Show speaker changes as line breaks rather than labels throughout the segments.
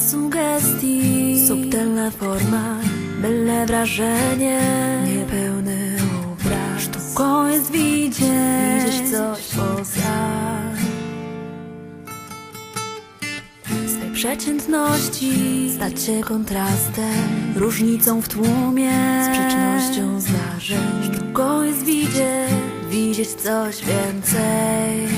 sugestii. Subtelna forma, mylne wrażenie. Niepełny obraz. Sztuką jest widzieć Widzieć coś poza. Przeciętności. Stać się kontrastem Różnicą w tłumie. Sprzecznością zdarzeń. Sztuką jest widzieć Widzieć coś więcej.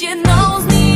You knows me.